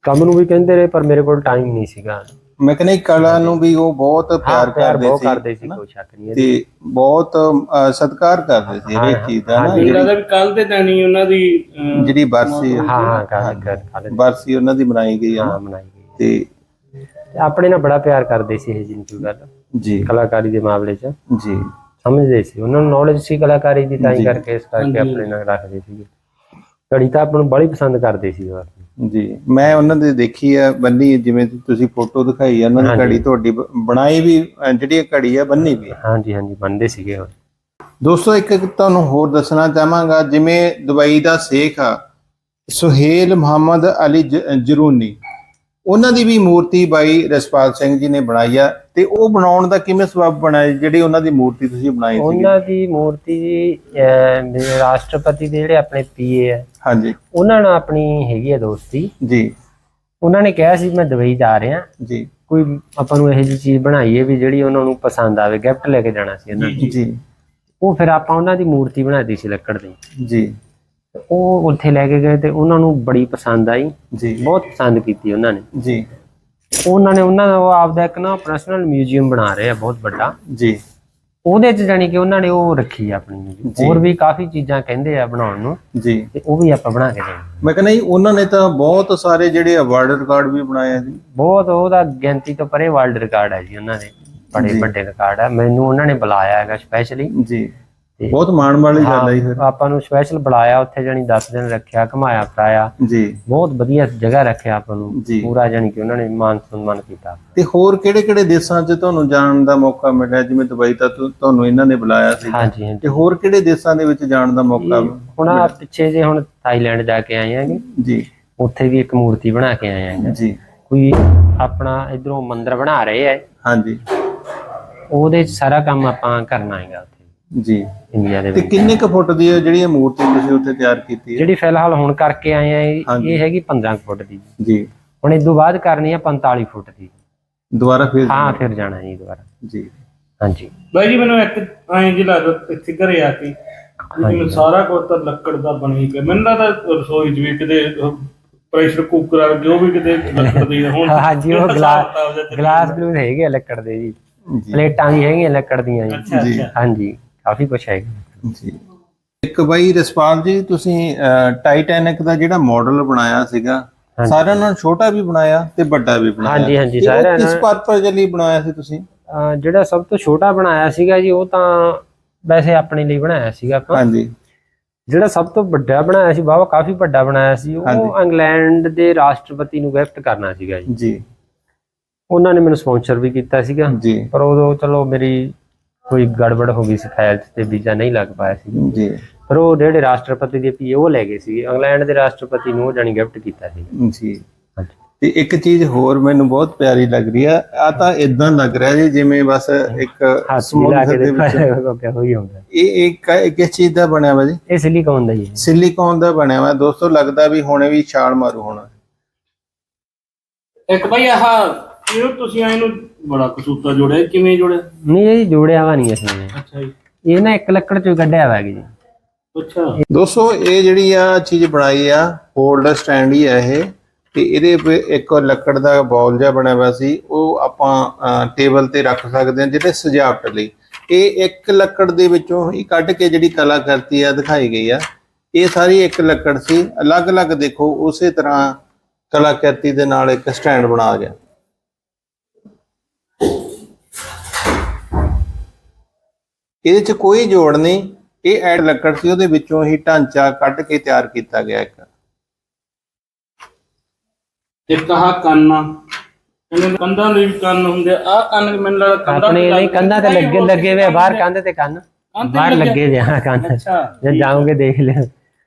ਕੰਮ ਨੂੰ ਵੀ ਕਹਿੰਦੇ ਰਹੇ ਪਰ ਮੇਰੇ ਕੋਲ ਟਾਈਮ ਨਹੀਂ ਸੀਗਾ। ਮੈਂ ਕਹਿੰਦਾ ਕਲਾ ਨੂੰ ਵੀ ਉਹ ਬਹੁਤ ਪਿਆਰ ਪਿਆਰ ਕਰਦੇ ਬਹੁਤ ਸੀ ਕਰਦੇ ਸੀ? ਕੋਈ ਸ਼ੱਕ ਨਹੀਂ ਤੇ ਬਹੁਤ ਅ, ਸਤਿਕਾਰ ਕਰਦੇ ਸੀ ਹਰੇਕ ਚੀਜ਼ ਦਾ ਨਾ। ਮੇਰਾ ਜਿਹੜੀ- ਦਾ ਵੀ ਕੱਲ ਤੇ ਤਾਂ ਨਹੀਂ ਉਹਨਾਂ ਦੀ ਅਹ, ਜਿਹੜੀ ਬਰਸੀ ਹਾਂ ਹਾਂ ਕਰ ਕਰ ਬਰਸੀ ਉਹਨਾਂ ਦੀ ਬਣਾਈ ਗਈ ਨਾ ਬਣਾਈ ਗਈ ਤੇ ਤੇ ਆਪਣੇ ਨਾਲ ਬੜਾ ਪਿਆਰ ਕਰਦੇ ਸੀ ਇਹ ਜਿੰਨੀ ਕੋਈ ਗੱਲ। ਜੀ। ਕਲਾਕਾਰੀ ਦੇ ਮਾਮਲੇ 'ਚ। ਜੀ। ਸਮਝਦੇ ਸੀ। ਉਹਨਾਂ ਨੂੰ ਨੌਲੇਜ ਸੀ ਕਲਾਕਾਰੀ ਦੀ ਤਾਂ ਹੀ। ਕਰਕੇ ਇਸ ਕਰਕੇ। ਆਪਣੇ ਨਾਲ ਰੱਖਦੇ ਸੀਗੇ। ਘੜੀ ਤਾਂ ਆਪਾਂ ਨੂੰ ਬੜੀ ਪਸੰਦ ਕਰਦੇ ਸੀ ਉਹ ਜੀ ਮੈਂ ਉਹਨਾਂ ਦੇ ਦੇਖੀ ਆ ਬੰਨੀ ਜਿਵੇਂ ਤੁਸੀਂ ਫੋਟੋ ਦਿਖਾਈ ਆ ਉਹਨਾਂ ਦੀ ਹਾਂਜੀ। ਘੜੀ ਤੁਹਾਡੀ ਬ- ਬਣਾਈ ਵੀ ਅ, ਜਿਹੜੀ ਇਹ ਘੜੀ ਆ ਬੰਨੀ ਵੀ ਆ। ਹਾਂਜੀ ਹਾਂਜੀ ਬਣਦੇ ਸੀਗੇ ਉਹ ਦੋਸਤੋ ਇੱਕ ਇੱਕ ਤੁਹਾਨੂੰ ਹੋਰ ਦੱਸਣਾ ਚਾਹਾਂਗਾ ਜਿਵੇਂ ਦੁਬਈ ਦਾ ਸ਼ੇਖ ਆ ਸੁਹੇਲ ਮੁਹੰਮਦ ਅਲੀ ਜ- ਜਰੂਨੀ ਉਹਨਾਂ ਦੀ ਵੀ ਮੂਰਤੀ ਬਾਈ ਰਸਪਾਲ ਸਿੰਘ ਜੀ ਨੇ ਬਣਾਈ ਆ ਤੇ ਉਹ ਬਣਾਉਣ ਦਾ ਕਿਵੇਂ ਸਬਬ ਬਣਾਇਆ ਜਿਹੜੀ ਉਹਨਾਂ ਦੀ ਮੂਰਤੀ ਤੁਸੀਂ ਬਣਾਈ ਸੀ ਉਹਨਾਂ ਦੀ ਮੂਰਤੀ ਜੀ ਅਹ, ਮੇਰੇ ਰਾਸ਼ਟਰਪਤੀ ਦੇ ਜਿਹੜੇ ਆਪਣੇ ਪੀਏ ਆ ਹਾਂਜੀ। ਉਹਨਾਂ ਨਾਲ ਆਪਣੀ ਹੈਗੀ ਆ ਦੋਸਤੀ। ਜੀ। ਉਹਨਾਂ ਨੇ ਕਿਹਾ ਸੀ ਮੈਂ ਦੁਬਈ ਜਾ ਰਿਹਾ। ਜੀ। ਕੋਈ ਆਪਾਂ ਨੂੰ ਇਹੋ ਜਿਹੀ ਚੀਜ਼ ਬਣਾਈਏ ਵੀ ਜਿਹੜੀ ਉਹਨਾਂ ਨੂੰ ਪਸੰਦ ਆਵੇ ਗਿਫਟ ਲੈ ਕੇ ਜਾਣਾ ਸੀ ਉਹਨਾਂ ਨੇ। ਜੀ। ਉਹ ਫਿਰ ਆਪਾਂ ਉਹਨਾਂ ਦੀ ਮੂਰਤੀ ਬਣਾਈ ਸੀ ਲੱਕੜ ਦੀ। ਜੀ। ਉਹ ਉੱਥੇ ਲੈ ਕੇ ਗਏ ਤੇ ਉਹਨਾਂ ਨੂੰ ਬੜੀ ਪਸੰਦ ਆਈ। ਜੀ। ਬਹੁਤ ਪਸੰਦ ਕੀਤੀ ਉਹਨਾਂ ਨੇ। ਜੀ। ਉਹਨਾਂ ਨੇ ਉਹਨਾਂ ਦਾ ਉਹ ਆਪਦਾ ਇੱਕ ਨਾ ਪਰਸਨਲ ਮਿਊਜ਼ੀਅਮ ਬਣਾ ਰਹੇ ਆ ਬਹੁਤ ਵੱਡਾ। ਜੀ। ਉਹਦੇ ਚ ਜਾਨੀ ਕਿ ਉਹਨਾਂ ਨੇ ਉਹ ਰੱਖੀ ਆ ਆਪਣੀ। ਹੋਰ ਵੀ ਕਾਫੀ ਚੀਜ਼ਾਂ ਕਹਿੰਦੇ ਆ ਬਣਾਉਣ ਨੂੰ। ਜੀ। ਤੇ ਉਹ ਵੀ ਆਪਾਂ ਬਣਾ ਕੇ ਦੇਵਾਂਗੇ। ਮੈਂ ਕਹਿੰਦਾ ਜੀ ਉਹਨਾਂ ਨੇ ਤਾਂ ਬਹੁਤ ਸਾਰੇ ਜਿਹੜੇ ਅਵਾਰਡ ਰਿਕਾਰਡ ਵੀ ਬਣਾਏ ਆ ਜੀ। ਬਹੁਤ ਉਹਦਾ ਗਿਣਤੀ ਤੋਂ ਪਰੇ ਵਰਲਡ ਰਿਕਾਰਡ ਹੈ ਜੀ ਉਹਨਾਂ ਦੇ। ਬੜੇ। ਵੱਡੇ ਰਿਕਾਰਡ ਹੈ ਮੈਨੂੰ ਉਹਨਾਂ ਨੇ ਬੁਲਾਇਆ ਹੈਗਾ ਸਪੈਸ਼ਲੀ ਜੀ। ਬਹੁਤ ਮਾਣ ਵਾਲੀ ਗੱਲ ਹੈ ਜੀ ਫਿਰ। ਆਪਾਂ ਨੂੰ ਸਪੈਸ਼ਲ ਬੁਲਾਇਆ ਉੱਥੇ ਜਾਨੀ 10 ਦਿਨ ਰੱਖਿਆ ਘਮਾਇਆ ਫਰਾਇਆ। ਜੀ। ਬਹੁਤ ਵਧੀਆ ਜਗ੍ਹਾ ਰੱਖਿਆ ਆਪਾਂ ਨੂੰ। ਪੂਰਾ ਜਾਨੀ ਕਿ ਉਹਨਾਂ ਨੇ ਮਾਨ ਸਨਮਾਨ ਕੀਤਾ। ਤੇ ਹੋਰ ਕਿਹੜੇ ਕਿਹੜੇ ਦੇਸ਼ਾਂ 'ਚ ਤੁਹਾਨੂੰ ਜਾਣ ਦਾ ਮੌਕਾ ਮਿਲਿਆ? ਜਿਵੇਂ ਦੁਬਈ ਤਾਂ ਤੁਹਾਨੂੰ ਇਹਨਾਂ ਨੇ ਬੁਲਾਇਆ ਸੀ। ਹਾਂਜੀ ਹਾਂਜੀ। ਤੇ ਹੋਰ ਕਿਹੜੇ ਦੇਸ਼ਾਂ ਦੇ ਵਿੱਚ ਜਾਣ ਦਾ ਮੌਕਾ ਹੁਣ ਆਹ ਪਿੱਛੇ ਜੇ ਹੁਣ ਥਾਈਲੈਂਡ ਜਾ ਕੇ ਆਏ ਆਂਗੇ ਜੀ। ਉੱਥੇ ਵੀ ਇੱਕ ਮੂਰਤੀ ਬਣਾ ਕੇ ਆਏ ਆਂਗੇ ਜੀ। ਕੋਈ ਆਪਣਾ ਇਧਰੋਂ ਮੰਦਿਰ ਬਣਾ ਰਹੇ ਆ ਹਾਂਜੀ। ਉਹਦੇ ਸਾਰਾ ਕੰਮ ਆਪਾਂ ਕਰਨਾ ਹੈਗਾ ਜੀ। ਇੰਡੀਆ ਦੇ ਤੇ ਵਿੱਚ ਕਿੰਨੇ ਕੁ ਫੁੱਟ ਦੀ ਹੈ ਜਿਹੜੀ ਇਹ ਮੂਰਤੀ ਤੁਸੀਂ ਉੱਥੇ ਤਿਆਰ ਕੀਤੀ ਹੈ? ਜਿਹੜੀ ਫਿਲਹਾਲ ਹੁਣ ਕਰਕੇ ਆਏ ਆ ਇਹ- ਹਾਂਜੀ। ਇਹ ਹੈਗੀ 15 ਕੁ ਫੁੱਟ ਦੀ। ਜੀ। ਹੁਣ ਇਸ ਤੋਂ ਬਾਅਦ ਕਰਨੀ ਆ 45 ਫੁੱਟ ਦੀ। ਦੁਬਾਰਾ ਫਿਰ ਹਾਂ ਫਿਰ ਜਾਣਾ ਜੀ ਦੁਬਾਰਾ। ਜੀ। ਹਾਂਜੀ। ਬਾਈ ਜੀ ਮੈਨੂੰ ਇੱਕ ਐਂ ਜਿਹਾ ਲੱਗਦਾ ਇੱਥੇ ਘਰੇ ਆ ਕੇ ਵੀ ਜਿਵੇਂ ਸਾਰਾ ਕੁਝ ਤਾਂ ਲੱਕੜ ਦਾ ਬਣੀ ਪਿਆ। ਮੈਨੂੰ ਲੱਗਦਾ ਰਸੋਈ 'ਚ ਵੀ ਕਿਤੇ ਪ੍ਰੈਸ਼ਰ ਕੁੱਕਰ ਆ ਜੋ ਵੀ ਕਿਤੇ ਲੱਕੜ ਦੀ। ਹੁਣ ਹਾਂਜੀ ਉਹ ਗਲਾਸ ਗਲਾਸ ਬਲੂ ਹੈਗੇ ਆ ਲੱਕੜ ਦੇ ਜੀ। ਜੀ। ਪਲੇਟਾਂ ਵੀ ਹੈਗੀਆਂ ਲੱਕੜ ਦੀਆਂ ਜੀ। ਅੱਛਾ ਜੀ। ਅੱਛਾ। ਹਾਂਜੀ। ਕਾਫੀ ਕੁਝ ਹੈਗਾ ਜੀ। ਇੱਕ ਬਾਈ ਰਸਪਾਲ ਜੀ ਤੁਸੀਂ ਟਾਈਟੈਨਿਕ ਦਾ ਜਿਹੜਾ ਮਾਡਲ ਬਣਾਇਆ ਸੀਗਾ। ਸਾਰਿਆਂ ਨਾਲੋਂ ਛੋਟਾ ਵੀ ਬਣਾਇਆ ਤੇ ਵੱਡਾ ਵੀ ਬਣਾਇਆ। ਹਾਂਜੀ, ਹਾਂਜੀ, ਸਾਰਿਆਂ ਕਿਸ ਨਾਲ- ਪਰਪਸ ਲਈ ਬਣਾਇਆ ਸੀ ਤੁਸੀਂ? ਜਿਹੜਾ ਸਭ ਤੋਂ ਛੋਟਾ ਬਣਾਇਆ ਸੀਗਾ ਜੀ ਉਹ ਤਾਂ ਵੈਸੇ ਆਪਣੇ ਲਈ ਬਣਾਇਆ ਸੀਗਾ ਆਪਾਂ। ਹਾਂਜੀ। ਜਿਹੜਾ ਸਭ ਤੋਂ ਵੱਡਾ ਬਣਾਇਆ ਸੀ ਬਾਬਾ ਕਾਫੀ ਵੱਡਾ ਬਣਾਇਆ ਸੀ। ਉਹ ਇੰਗਲੈਂਡ ਦੇ ਰਾਸ਼ਟਰਪਤੀ ਨੂੰ ਗਿਫਟ ਕਰਨਾ ਸੀਗਾ ਜੀ। ਜੀ। ਉਹਨਾਂ ਨੇ ਮੈਨੂੰ ਸਪਾਂਸਰ ਵੀ ਕੀਤਾ ਸੀਗਾ। ਪਰ ਉਦੋਂ ਚਲੋ ਮੇਰੀ ਕੋਈ ਗੜਬੜ ਹੋ ਗਈ ਸੀ ਫਾਈਲ ਤੇ ਵੀਜ਼ਾ ਨਹੀਂ ਲੱਗ ਪਾਇਆ ਸੀ। ਜੀ। ਪਰ ਉਹ ਜਿਹੜੇ ਰਾਸ਼ਟਰਪਤੀ ਦੇ ਪੀਏ ਉਹ ਲੈ ਗਏ ਸੀ। ਇੰਗਲੈਂਡ ਦੇ ਰਾਸ਼ਟਰਪਤੀ ਨੂੰ ਉਹ ਜਾਨੀ ਗਿਫਟ ਕੀਤਾ ਸੀ। ਜੀ। ਹਾਂਜੀ। ਤੇ ਇੱਕ ਚੀਜ਼ ਹੋਰ ਮੈਨੂੰ ਬਹੁਤ ਪਿਆਰੀ ਲੱਗ ਰਹੀ ਆ ਆ ਤਾਂ ਇਦਾਂ ਲੱਗ ਰਿਹਾ ਜੀ ਜਿਵੇਂ ਬਸ ਇੱਕ ਸਮੁੰਦਰ ਦੇ ਵਿੱਚ ਹੋਈ ਹੁੰਦਾ। ਇਹ ਇਹ ਕ- ਕਿਸ ਚੀਜ਼ ਦਾ ਬਣਿਆ ਵਾ ਜੀ? ਇਹ ਸਿਲੀਕਨ ਦਾ ਹੀ ਹੈ। ਸਿਲੀਕੌਨ ਦਾ ਬਣਿਆ ਵਾ। ਦੋਸਤੋ ਲੱਗਦਾ ਵੀ ਹੁਣੇ ਵੀ ਛਾਲ ਮਾਰੂ ਹੋਣਾ। ਇੱਕ ਬਾਈ ਆਹ ਇਹਨੂੰ ਤੁਸੀਂ ਐ ਨੂੰ ਬੜਾ ਕਸੂਤਾ ਜੋੜਿਆ ਕਿਵੇਂ ਜੋੜਿਆ? ਨਹੀਂ ਇਹ ਜੋੜਿਆ ਵਾ ਨਹੀਂ ਅਸੀਂ। ਨੇ। ਅੱਛਾ ਜੀ। ਇਹ ਨਾ ਇੱਕ ਲੱਕੜ ਚੋਂ ਕੱਢਿਆ ਵਾ ਜੀ। ਅੱਛਾ। ਦੋਸਤੋ ਇਹ ਜਿਹੜੀ ਆ ਚੀਜ਼ ਬਣਾਈ ਆ ਹੋਲਡਰ ਸਟੈਂਡ ਹੀ ਆ ਇਹ। ਤੇ ਇਹਦੇ ਉੱਤੇ ਇੱਕ ਲੱਕੜ ਦਾ ਬੌਲ ਜਿਹਾ ਬਣਿਆ ਹੋਇਆ ਸੀ ਉਹ ਆਪਾਂ ਟੇਬਲ ਤੇ ਰੱਖ ਸਕਦੇ ਹਾਂ ਜਿਹੜੇ ਸਜਾਵਟ ਲਈ। ਇਹ ਇੱਕ ਲੱਕੜ ਦੇ ਵਿੱਚੋਂ ਹੀ ਕੱਢ ਕੇ ਜਿਹੜੀ ਕਲਾਕ੍ਰਿਤੀ ਆ ਦਿਖਾਈ ਗਈ ਆ। ਇਹ ਸਾਰੀ ਇੱਕ ਲੱਕੜ ਸੀ। ਅਲੱਗ-ਅਲੱਗ ਦੇਖੋ ਉਸੇ ਤਰ੍ਹਾਂ ਕਲਾਕ੍ਰਿਤੀ ਦੇ ਨਾਲ ਇੱਕ ਸਟੈਂਡ ਬਣਾ ਗਿਆ। ਇਹਦੇ 'ਚ ਕੋਈ ਜੋੜ ਨਹੀਂ। ਇਹ ਐਡ ਲੱਕੜ ਸੀ ਉਹਦੇ ਵਿੱਚੋਂ ਹੀ ਢਾਂਚਾ ਕੱਢ ਕੇ ਤਿਆਰ ਕੀਤਾ ਗਿਆ ਇੱਕ। ਇੱਕ ਆਹ ਕੰਨ ਇਹਨਾਂ ਕੰਧਾਂ ਦੇ ਵੀ ਕੰਨ ਹੁੰਦੇ ਆ। ਆਹ ਕੰਨ ਮੈਨੂੰ ਲੱਗਦਾ ਕੰਧਾਂ ਆਪਣੇ ਤੇ ਨਹੀਂ ਲੱਗ- ਕੰਧਾਂ ਤੇ ਲੱਗੇ ਲੱਗੇ ਵੇ ਬਾਹਰ ਕੰਧ ਤੇ ਕੰਨ। ਤੇ ਬਾਹਰ ਲੱਗੇ- ਲੱਗੇ ਵੇ ਹਾਂ ਕੰਨ ਅੱਛਾ। ਜੇ ਜਾਓਗੇ ਦੇਖ ਲਿਓ।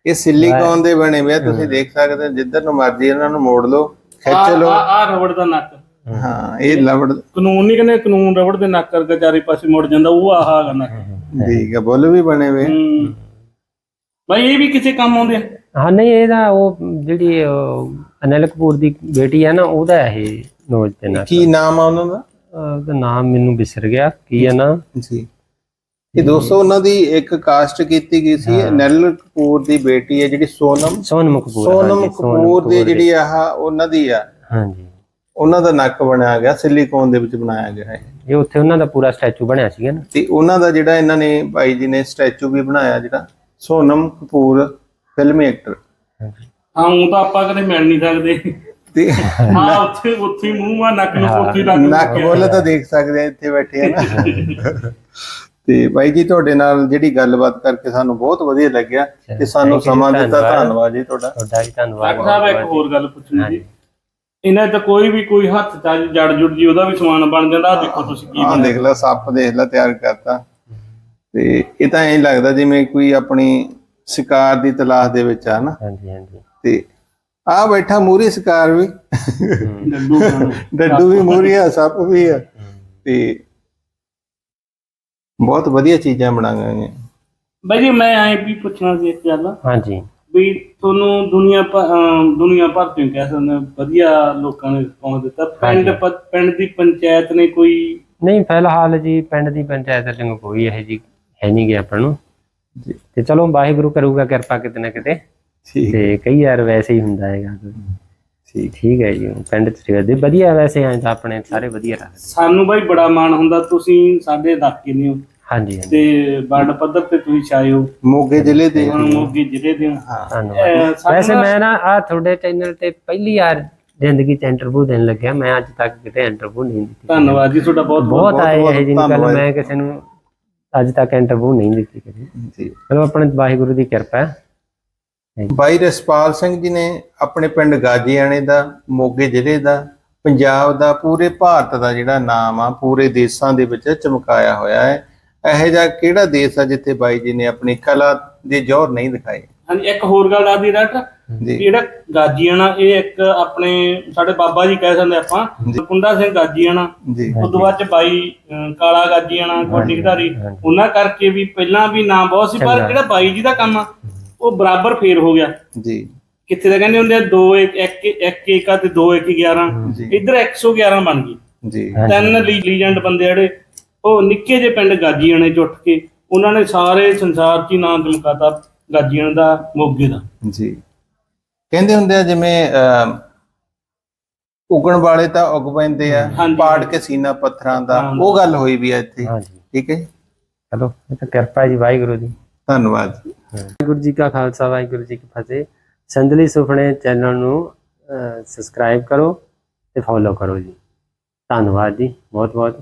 ਇਹ ਸਿਲੀਕੌਨ ਦੇ ਬਣੇ ਹੋਏ ਆ ਤੁਸੀਂ ਦੇਖ ਸਕਦੇ ਹੋ ਜਿੱਧਰ ਨੂੰ ਮਰਜ਼ੀ ਇਹਨਾਂ ਨੂੰ ਮੋੜ ਲਓ ਖਿੱਚ ਲਓ। ਆ ਆ ਰਬੜ ਦਾ ਨੱਕ। ਹਾਂ ਇਹ ਲਵੜ ਕਾਨੂੰਨ ਨਹੀਂ ਕਹਿੰਦੇ ਕਾਨੂੰਨ ਰਬੜ ਦੇ ਨੱਕ ਕਰਕੇ ਚਾਰੇ ਪਾਸੇ ਮੁੜ ਜਾਂਦਾ ਉਹ ਆਹ ਕਰਨਾ ਠੀਕ ਹੈ ਬੁੱਲ ਵੀ ਬਣੇ ਹੋਏ ਹੂੰ। ਭਾਈ ਇਹ ਵੀ ਕਿਸੇ ਕੰਮ ਆਉਂਦੇ ਆ? ਹਾਂ ਨਹੀਂ ਇਹਦਾ ਉਹ ਜਿਹੜੀ ਉਹ, ਅਨਿਲ ਕਪੂਰ ਦੀ ਬੇਟੀ ਹੈ ਨਾ ਉਹਦਾ ਇਹ ਨੋਜ ਤੇ ਨਾਲ ਕੀ ਨਾਮ ਆ ਉਹਨਾਂ ਦਾ? ਉਹਦਾ ਨਾਮ ਮੈਨੂੰ ਵਿਸਰ ਗਿਆ ਕੀ ਹੈ ਨਾ ਜੀ। ਇਹ ਦੋਸਤੋ ਉਹਨਾਂ ਦੀ ਇੱਕ ਕਾਸਟ ਕੀਤੀ ਗਈ ਸੀ ਨੈਲ ਕਪੂਰ ਦੀ ਬੇਟੀ ਹੈ ਜਿਹੜੀ ਸੋਨਮ। ਸੋਨਮ ਕਪੂਰ ਸੋਨਮ ਹਾਂਜੀ, ਕਪੂਰ ਦੀ ਜਿਹੜੀ ਆਹ ਉਹਨਾਂ ਦੀ ਆ। ਹਾਂਜੀ। ਉਹਨਾਂ ਦਾ ਨੱਕ ਬਣਾਇਆ ਗਿਆ ਸਿਲੀਕੋਨ ਦੇ ਵਿੱਚ ਬਣਾਇਆ ਗਿਆ ਹੈ। ਇਹ ਉੱਥੇ ਉਹਨਾਂ ਦਾ ਪੂਰਾ ਸਟੈਚੂ ਬਣਿਆ ਸੀਗਾ ਨਾ। ਤੇ ਉਹਨਾਂ ਦਾ ਜਿਹੜਾ ਇਹਨਾਂ ਨੇ ਬਾਈ ਜੀ ਨੇ ਸਟੈਚੂ ਵੀ ਬਣਾਇਆ ਜਿਹੜਾ ਸੋਨਮ ਕਪੂਰ ਫਿਲਮੀ ਐਕਟਰ। ਹਾਂ ਉਹ ਤਾਂ ਆਪਾਂ ਕਦੇ ਮਿਲ ਨਹੀਂ ਸਕਦੇ। ਤੇ ਹਾਂ ਉੱਥੇ ਉੱਥੇ ਮੂੰਹ ਆ ਨੱਕ ਨੂੰ ਉੱਥੇ ਲੱਗ ਨੱਕ ਬੋਲ ਤਾਂ ਦੇਖ ਸਕਦੇ ਆ ਇੱਥੇ ਬੈਠੇ ਆ ਨਾ। ਤੇ ਬਾਈ ਜੀ ਤੁਹਾਡੇ ਨਾਲ ਜਿਹੜੀ ਗੱਲਬਾਤ ਕਰਕੇ ਸਾਨੂੰ ਬਹੁਤ ਵਧੀਆ ਲੱਗਿਆ ਤੇ ਸਾਨੂੰ ਸਮਾਂ ਦਿੱਤਾ ਧੰਨਵਾਦ। ਜੀ ਤੁਹਾਡਾ। ਤੁਹਾਡਾ ਵੀ ਧੰਨਵਾਦ ਸਾਹਿਬ ਇੱਕ ਹੋਰ ਗੱਲ ਪੁੱਛਣੀ ਸੀ। ਇਹਨਾਂ 'ਚ ਤਾਂ ਕੋਈ ਵੀ ਕੋਈ ਹੱਥ ਚ ਜੜ ਜੁੜ ਜੀ ਉਹਦਾ ਵੀ ਸਮਾਨ ਬਣ ਜਾਂਦਾ। ਆਹ ਦੇਖੋ ਤੁਸੀਂ ਕੀ ਬਣਾਇਆ। ਦੇਖ ਲੈ ਸੱਪ ਦੇਖ ਲੈ ਤਿਆਰ ਕਰਤਾ। ਤੇ ਇਹ ਤਾਂ ਐਂ ਲੱਗਦਾ ਜਿਵੇਂ ਕੋਈ ਆਪਣੀ ਸ਼ਿਕਾਰ ਦੀ ਤਲਾਸ਼ ਦੇ ਵਿੱਚ ਆ ਨਾ। ਹਾਂਜੀ ਹਾਂਜੀ। ਤੇ ਆ ਬੈਠਾ ਮੂਰੀ ਸ਼ਿਕਾਰ ਵੀ। ਡੱਡੂ ਵੀ ਮੂਰੀ ਆ ਸੱਪ ਵੀ ਆ। ਤੇ ਬਹੁਤ ਵਧੀਆ ਚੀਜ਼ਾਂ ਬਣਾਵਾਂਗੇ ਬਾਈ ਜੀ ਮੈਂ ਐਂ ਵੀ ਪੁੱਛਣਾ ਸੀ ਇੱਕ ਗੱਲ। ਹਾਂਜੀ। ਵੀ ਤੁਹਾਨੂੰ ਦੁਨੀਆ ਭ- ਅਮ ਦੁਨੀਆ ਭਰ ਤੋਂ ਕਹਿ ਸਕਦੇ ਹਾਂ, ਵਧੀਆ ਲੋਕਾਂ ਨੇ ਰਿਸਪੌਂਸ ਦਿੱਤਾ। ਪਿੰਡ ਪ- ਪਿੰਡ ਦੀ ਪੰਚਾਇਤ ਨੇ ਕੋਈ ਨਹੀਂ ਫਿਲਹਾਲ ਜੀ ਪਿੰਡ ਦੀ ਪੰਚਾਇਤ ਚ ਕੋਈ ਇਹ ਜੀ ਹੈ ਨਹੀਂ ਗਿਆ ਆਪਾਂ ਨੂੰ। ਜੀ ਤੇ ਚਲੋ ਵਾਹਿਗੁਰੂ ਕਰੂਗਾ ਕਿਰਪਾ ਕਿਤੇ ਨਾ ਕਿਤੇ। ਠੀਕ। ਤੇ ਕਈ ਵਾਰ ਵੈਸੇ ਹੀ ਹੁੰਦਾ ਹੈਗਾ। ਠੀਕ। ਠੀਕ ਹੈ ਜੀ ਪਿੰਡ ਚ ਰਹਿੰਦੇ। ਵਧੀਆ ਵੈਸੇ ਐਂ ਤਾਂ ਆਪਣੇ ਸਾਰੇ ਵਧੀਆ ਰੱਖਦੇ ਸਾਨੂੰ ਬਾਈ ਬੜਾ ਮਾਣ ਹੁੰਦਾ ਤੁਸੀਂ ਸਾਡੇ ਇਲਾਕੇ ਦੇ ਹੋ। ਹਾਂਜੀ ਹਾਂਜੀ। ਤੇ ਵਰਲਡ ਪੱਧਰ ਤੇ ਤੁਸੀਂ ਛਾਏ ਹੋ ਮੋਗੇ ਜ਼ਿਲ੍ਹੇ ਦੇ ਹੁਣ ਮੋਗੇ ਜ਼ਿਲ੍ਹੇ ਦੇ ਹੋ। ਹਾਂ। ਧੰਨਵਾਦ। ਅਹ ਸਾਨੂੰ ਵੈਸੇ ਮੈਂ ਨਾ ਆ ਤੁਹਾਡੇ ਚੈਨਲ ਤੇ ਪਹਿਲੀ ਵਾਰ ਜ਼ਿੰਦਗੀ ਚ ਇੰਟਰਵਿਊ ਦੇਣ ਲੱਗਿਆ। ਮੈਂ ਅੱਜ ਤੱਕ ਕਿਤੇ ਇੰਟਰਵਿਊ ਨਹੀਂ ਦਿੱਤੀ। ਧੰਨਵਾਦ ਜੀ ਤੁਹਾਡਾ ਬਹੁਤ ਬਹੁਤ ਬਹੁਤ ਆਏ ਬਹੁਤ ਇਹ ਜਿਹੀ ਗੱਲ ਧੰਨਵਾਦ। ਮੈਂ ਕਿਸੇ ਨੂੰ ਅੱਜ ਤੱਕ ਇੰਟਰਵਿਊ ਨਹੀਂ ਦਿੱਤੀ ਕਦੇ। ਜੀ। ਚਲੋ ਆਪਣੇ ਵਾਹਿਗੁਰੂ ਦੀ ਕਿਰਪਾ ਹੈ। ਬਾਈ ਰਸਪਾਲ ਸਿੰਘ ਜੀ ਨੇ ਆਪਣੇ ਪਿੰਡ ਗਾਜੀਆਣੇ ਦਾ ਮੋਗੇ ਜ਼ਿਲ੍ਹੇ ਦਾ ਪੰਜਾਬ ਦਾ ਪੂਰੇ ਭਾਰਤ ਦਾ ਜਿਹੜਾ ਨਾਮ ਆ ਪੂਰੇ ਦੇਸ਼ਾਂ ਦੇ ਵਿੱਚ ਚਮਕਾਇਆ ਹੋਇਆ ਹੈ। ਇਹੋ ਜਿਹਾ ਕਿਹੜਾ ਦੇਸ਼ ਆ ਜਿੱਥੇ ਬਾਈ ਜੀ ਨੇ ਆਪਣੀ ਕਲਾ ਦੇ ਜੋਹਰ ਨਹੀਂ ਦਿਖਾਏ ਹਾਂਜੀ ਇੱਕ ਹੋਰ ਗੱਲ ਦੱਸਦੀ ਡਾਕਟਰ ਜੀ। ਜਿਹੜਾ ਗਾਜੀਆਣਾ ਇਹ ਇੱਕ ਆਪਣੇ ਸਾਡੇ ਬਾਬਾ ਜੀ ਕਹਿ ਸਕਦੇ ਆਪਾਂ ਕੁੰਡਾ ਸਿੰਘ ਗਾਜੀਆਣਾ ਜੀ। ਉਦੋਂ ਬਾਅਦ ਚ ਬਾਈ ਕਾਲਾ ਗਾਜੀਆਣਾ ਕੋਟੀ ਖਿਡਾਰੀ। ਉਹਨਾਂ ਕਰਕੇ ਵੀ ਪਹਿਲਾਂ ਵੀ ਨਾਮ ਬਹੁਤ ਸੀ ਪਰ ਜਿਹੜਾ ਬਾਈ ਜੀ ਦਾ ਕੰਮ ਆ ਉਹ ਬਰਾਬਰ ਫੇਰ ਹੋ ਗਿਆ। ਜੀ। ਕਿੱਥੇ ਤਾਂ ਕਹਿੰਦੇ ਹੁੰਦੇ ਆ 2 1 1 1 ਆ ਤੇ 2 1 11 ਜੀ। ਇੱਧਰ 111 ਬਣ ਗਈ। ਜੀ। ਤਿੰਨ ਲੀਜੈਂਡ ਬੰਦੇ ਜਿਹੜੇ। ਉਹ ਨਿੱਕੇ ਜਿਹੇ ਪਿੰਡ ਗਾਜੀਆਣੇ ਚ ਉੱਠ ਕੇ ਉਹਨਾਂ ਨੇ ਸਾਰੇ ਸੰਸਾਰ 'ਚ ਹੀ ਨਾਮ ਚਮਕਾਤਾ ਗਾਜੀਆਣ ਦਾ ਮੋਗੇ ਦਾ। ਜੀ। ਕਹਿੰਦੇ ਹੁੰਦੇ ਆ ਜਿਵੇਂ ਉਗਣ ਵਾਲੇ ਤਾਂ ਉਗ ਪੈਂਦੇ ਆ। ਪਾੜ ਕੇ ਸੀਨਾ ਪੱਥਰਾਂ ਦਾ। ਉਹ ਗੱਲ ਹੋਈ ਵੀ ਆ ਇੱਥੇ। ਠੀਕ ਹੈ ਜੀ? ਚਲੋ ਇਹ ਤਾਂ ਕਿਰਪਾ ਜੀ ਵਾਹਿਗੁਰੂ ਦੀ ਧੰਨਵਾਦ ਜੀ। ਵਾਹਿਗੁਰੂ ਜੀ ਕਾ ਖਾਲਸਾ ਵਾਹਿਗੁਰੂ ਜੀ ਕੀ ਫਤਿਹ। ਸੰਦਲੀ ਸੁਪਨੇ ਚੈਨਲ ਨੂੰ ਸਬਸਕ੍ਰਾਈਬ ਕਰੋ ਤੇ ਫੋਲੋ ਕਰੋ ਜੀ। ਧੰਨਵਾਦ ਜੀ ਬਹੁਤ ਬਹੁਤ